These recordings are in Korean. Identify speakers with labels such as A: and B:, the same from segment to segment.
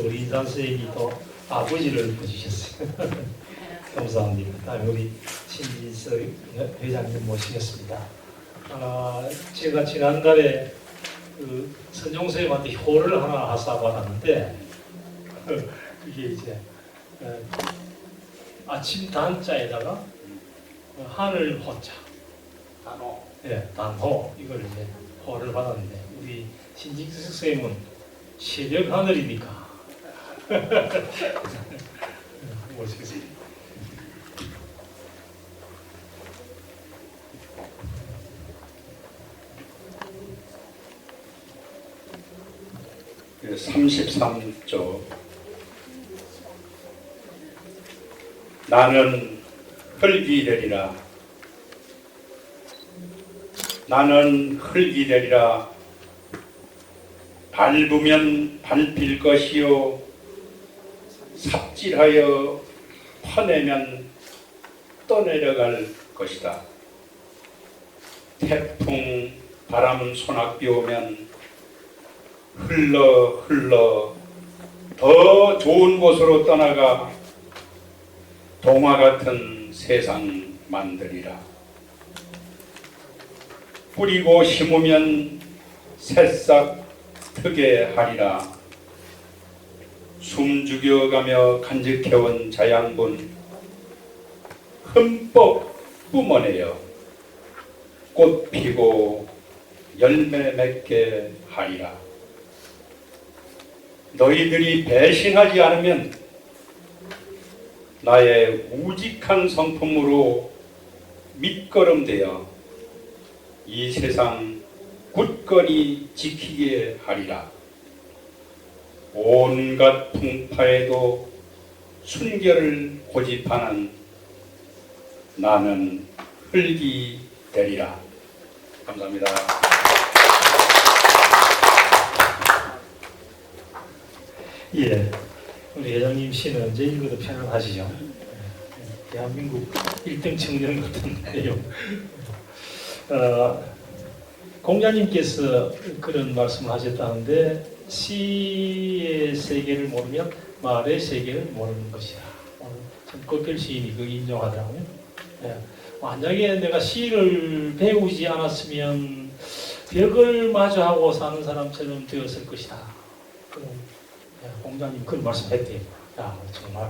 A: 또 우리 인산 선생님이 또 아버지를 보주셨어요. 감사합니다. 다음에 우리 신진석 회장님 모시겠습니다. 아, 제가 지난달에 그 선종 선생님한테 효를 하나 하사 받았는데 이게 이제 어, 아침 단자에다가 어, 하늘 호자
B: 단호.
A: 예, 단호 이걸 이제 호를 받았는데 우리 신진석 선생님은 새벽 하늘이니까 모시겠습니다.
B: 그 33조. 나는 흙이 되리라. 나는 흙이 되리라. 밟으면 밟힐 것이요 삽질하여 퍼내면 떠내려갈 것이다 태풍 바람 소낙비 오면 흘러 흘러 더 좋은 곳으로 떠나가 동화 같은 세상 만들이라. 뿌리고 심으면 새싹 트게 하리라. 숨 죽여가며 간직해온 자양분 흠뻑 뿜어내어 꽃 피고 열매 맺게 하리라. 너희들이 배신하지 않으면 나의 우직한 성품으로 밑거름되어 이 세상 굳건히 지키게 하리라. 온갖 풍파에도 순결을 고집하는 나는 흙이 되리라. 감사합니다.
A: 예, 우리 회장님 시는 언제 읽어도 편안하시죠? 예, 대한민국 1등 청년 같은 내용. 어, 공자님께서 그런 말씀을 하셨다는데 시의 세계를 모르면 말의 세계를 모르는 것이다. 오늘 참 꽃필 시인이 그 인정하더라고요. 예, 만약에 내가 시를 배우지 않았으면 벽을 마주하고 사는 사람처럼 되었을 것이다. 그 야, 공자님 그런 말씀했대요. 야 정말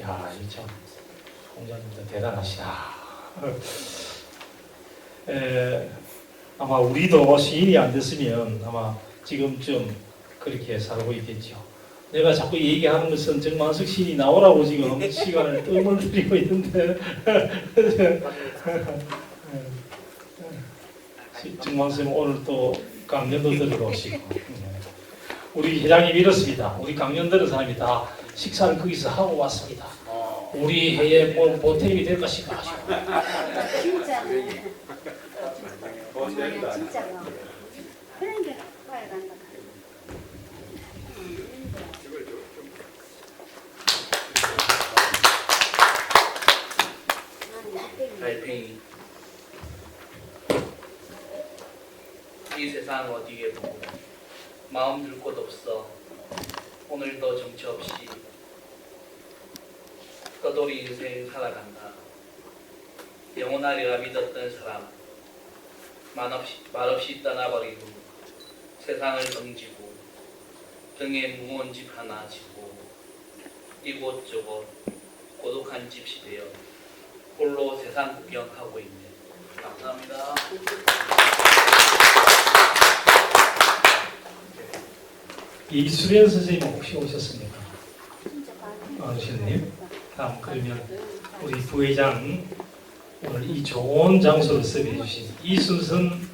A: 야 이참 공자님도 대단하시다. 에, 아마 우리도 시인이 안 됐으면 아마 지금쯤 그렇게 살고 있겠죠. 내가 자꾸 얘기하는 것은 정만석 시인이 나오라고 지금 시간을 뜸을 들이고 있는데 정만석 오늘 또 강연도 들으러 오시고 우리 회장님 이렇습니다. 우리 강연 들은 사람이 다 식사를 거기서 하고 왔습니다. 우리 해에 뭐 보탬이 될 것인가 하시고
C: 진짜. 정말 진짜요. 그런 게 봐야 간다.
D: 달팽이 이 세상 어디에도 마음 둘 곳 없어 오늘도 정처 없이 떠돌이 인생 살아간다. 영원하리라 믿었던 사람 말없이, 말없이 떠나버리고 세상을 등지고 등에 무거운 집 하나 지고 이곳저곳 고독한 집시 되어 홀로 세상 구경하고 있는 감사합니다.
A: 이수련 선생님 혹시 오셨습니까? 아, 선생님. 다음 그러면 우리 부회장 오늘 이 좋은 장소를 섭외해 주신 이순선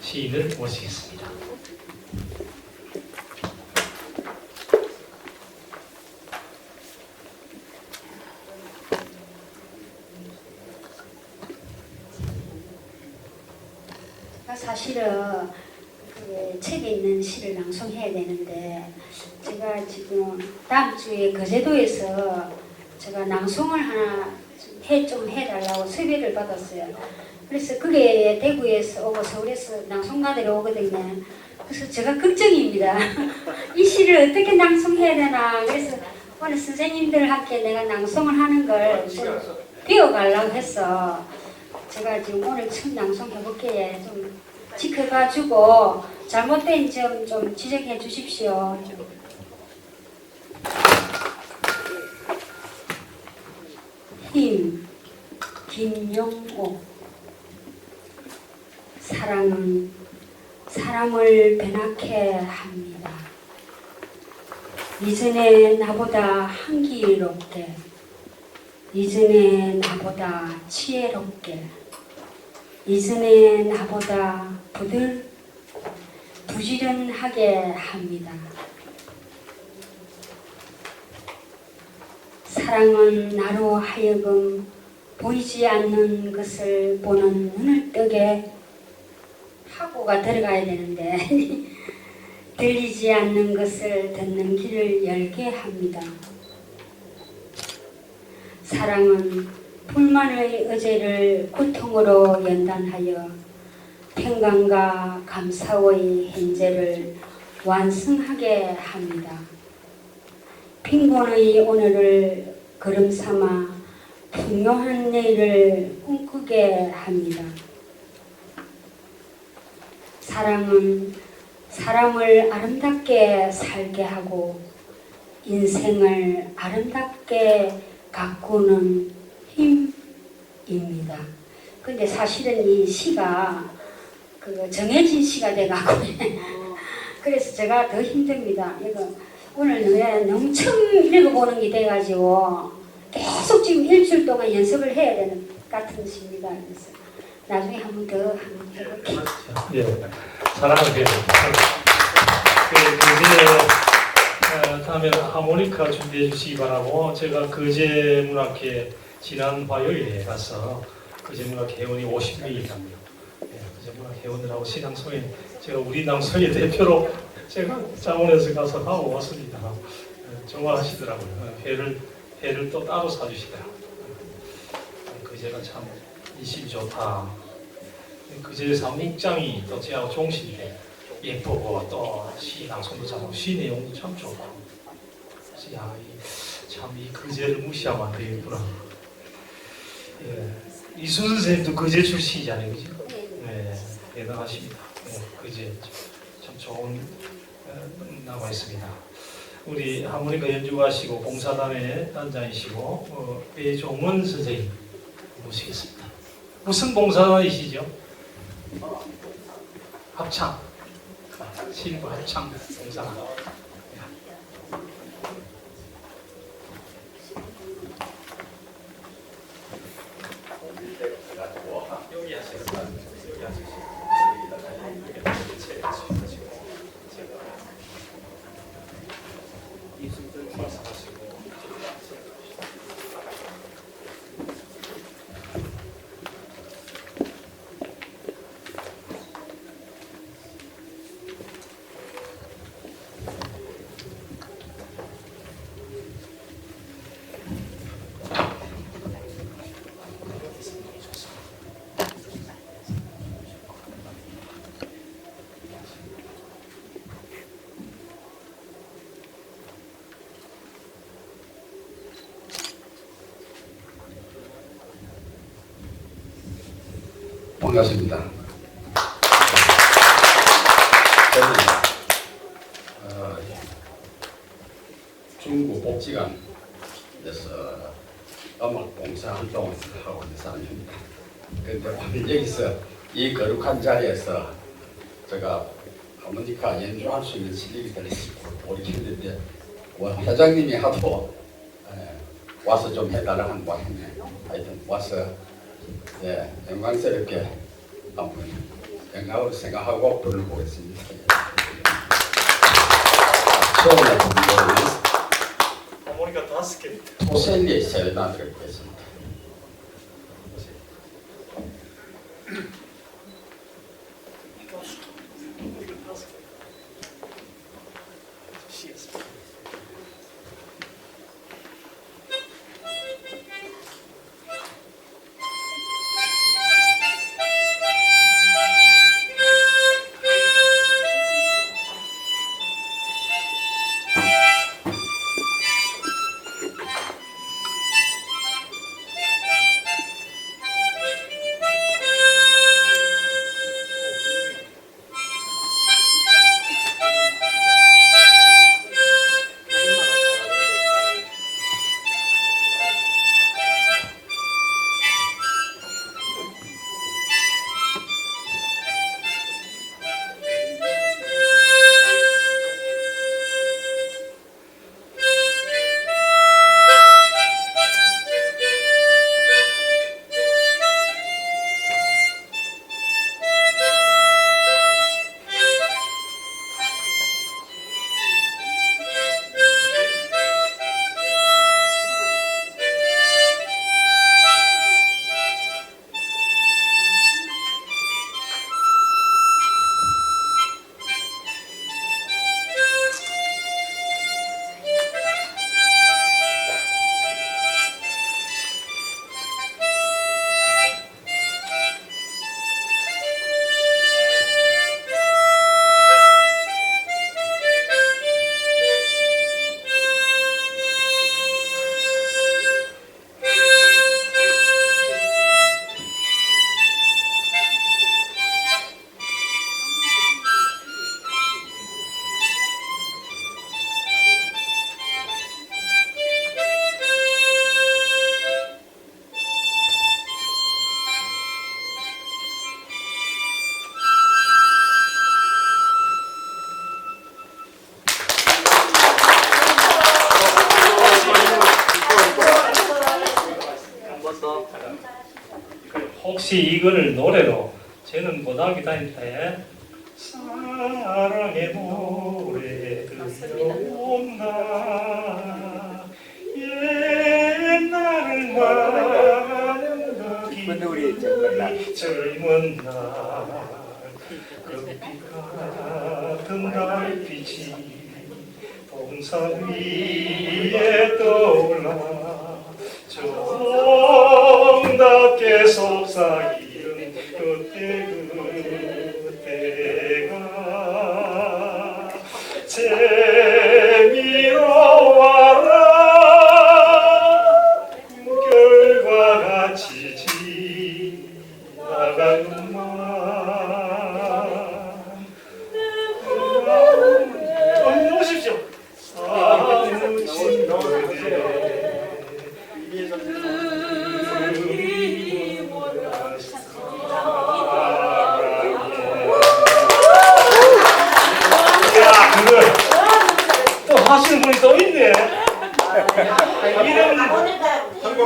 A: 시인을 모시겠습니다.
C: 나 사실은 그 책에 있는 시를 낭송해야 되는데 제가 지금 다음 주에 거제도에서 제가 낭송을 하나 해 좀 해달라고 섭외를 받았어요. 그래서 그게 대구에서 오고 서울에서 낭송가들이 오거든요. 그래서 제가 걱정입니다. 이 시를 어떻게 낭송해야 되나. 그래서 오늘 선생님들 함께 내가 낭송을 하는 걸좀 배워가려고 해서 제가 지금 오늘 처음 낭송 해볼게 좀 지켜봐주고 잘못된 점 좀 지적해 주십시오. 힘 김용옥 사랑은 사람을 변하게 합니다. 이전에 나보다 한기롭게, 이전에 나보다 지혜롭게, 이전에 나보다 부들, 부지런하게 합니다. 사랑은 나로 하여금 보이지 않는 것을 보는 눈을 뜨게 하고가 들어가야 되는데 들리지 않는 것을 듣는 길을 열게 합니다. 사랑은 불만의 의제를 고통으로 연단하여 평강과 감사의 현재를 완성하게 합니다. 빈곤의 오늘을 걸음 삼아 풍요한 내일을 꿈꾸게 합니다. 사랑은 사람을 아름답게 살게 하고 인생을 아름답게 가꾸는 힘입니다. 근데 사실은 이 시가 그 정해진 시가 돼가고 그래서 제가 더 힘듭니다. 이거 오늘 왜 너무 처음 읽어보는 게 돼가지고 계속 지금 일주일 동안 연습을 해야 되는 같은 시입니다. 그래서 나중에 한 번 더 한번 해볼게요.
A: 예, 배우. 그, 그제, 어, 다음에 하모니카 준비해 주시기 바라고, 제가 그제 문학회 지난 화요일에 가서 그제 문학 회원이 50명이 갑니다. 예, 그제 문학 회원들하고 시낭송에, 제가 우리 낭송의 대표로 제가 자원에서 가서 하고 왔습니다. 어, 좋아하시더라고요. 어, 회를, 회를 또 따로 사주시더라고요. 어, 그제가 참 인심 좋다. 그제 사무장이 또 제하고 종신데 예쁘고 또 시 낭송도 잘하고 시 내용도 참 좋고 그래서 야참이 그제를 무시하면 안 되겠구나 예. 이수 선생님도 그제 출신이잖아요 그죠? 네 대단하십니다 네, 그제 참 좋은 어, 나와 있습니다 우리 하모니카 연주가시고 봉사단의 단장이시고 어, 배종원 선생님 모시겠습니다 무슨 봉사단이시죠? 합창 실버 합창 봉사 여기 하세요 여기 하세요
E: 반갑습니다. 저는 어, 중국 복지관에서 음악 봉사 활동을 하고 있는 사람입니다. 그런데 오늘 여기서 이 거룩한 자리에서 제가 하모니카 연주할 수 있는 실력이 될지 모르겠는데 뭐 회장님이 하도 에, 와서 좀 해달라 한 바람에 하여튼 와서 네, 영광스럽게 한번 영광으로 생각하고 불러보겠습니다. 처음에 부르는
A: 하모니카 다섯 개
E: 토셀리의 세레나드를 보겠습니다.
A: 혹시 이거를 노래로 저는 고등학교 다닐 때 사랑의 노래 들려온다 옛날을
F: 정말
A: 젊은 날. 금빛 같은 달빛이 동산 위에 떠올라 정답게 속삭이는 그때 그때가 재미로 와라. 꿈결과 같이 지나가는 이런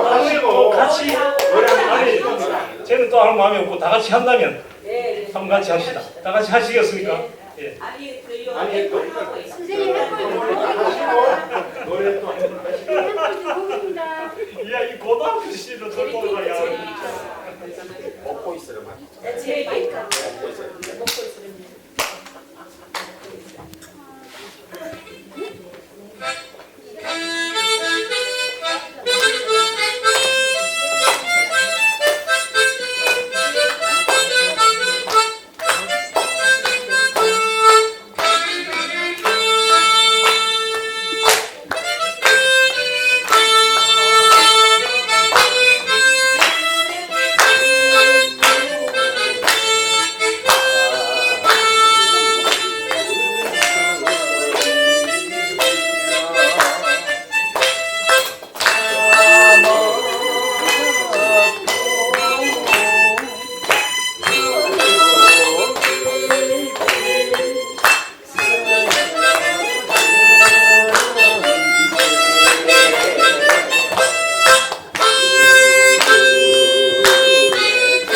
A: 하시고 같이 아니 쟤는 또 하는 마음이 없고 다 같이 한다면 한번 같이 합시다. 다 같이 하시겠습니까? 예.
G: 아니 그
C: 선생님 햇불
F: 노래 또 한번
C: 햇불
A: 야, 이 고등학교 시절 돌고 가 야.
F: 먹고 있어요.
G: 제